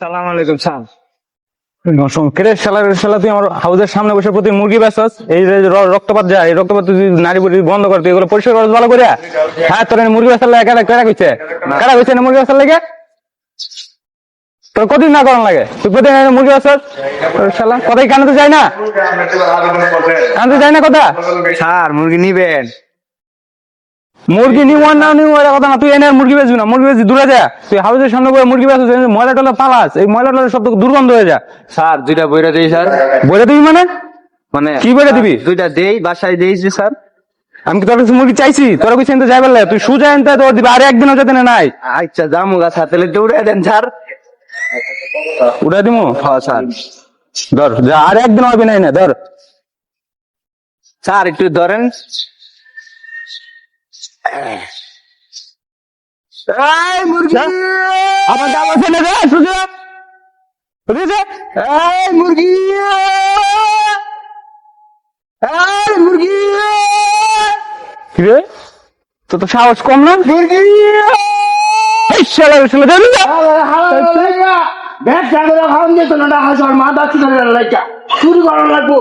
সালাম আলাইকুম স্যার। কেরে শালা শালা তুই আমার হাউসের সামনে বসে প্রতি মুরগি এই যে রক্তপাত যায় এই রক্তপাত তুই নারী বুড়ি বন্ধ কর তুই এগুলো পরিষ্কার করছ ভালো করে। হ্যাঁ তোর মুরগি বেচার লাগে কইছে? কইছে না মুরগি বেচার লাগে? তোর কতদিন না করার লাগে? তুই প্রতিদিন মুরগি তোর শালা কথাই কানে তো যায় না। কানে তো যায় না কথা? স্যার মুরগি নিবেন। মুরগি নিব না নিব এটা কথা না তুই এনে মুরগি বেচবি না মুরগি বেচবি দূরে যা। তুই হাউসের সামনে বসে মুরগি বেচছিস ময়লা টলা পালাস এই ময়লা টলা সব দুর্গন্ধ হয়ে যা। স্যার দুইটা বইরা দেই স্যার। বলে দিবি মানে? মানে কি বইরা দিবি? দুইটা দেই বাসায় দিয়েছি স্যার। আমি কি তোর কাছে মুরগি চাইছি? তোর কাছে এনতে যাই বললে তুই সুজা এনতে তোর দিবি আর একদিনও যাতে না নাই। আচ্ছা জামু গা স্যার তাহলে দৌড়ে দেন স্যার। উড়া দিমু? হ্যাঁ স্যার। ধর যা আর একদিন হবে নাই না ধর। স্যার একটু ধরেন। আমার দাম আছে না মুরগি! তো তো সাহস কম না? মুরগি! ব্যাগ জাগরে খাওয়ান যেত না হাজার চুরি করার লাগবো।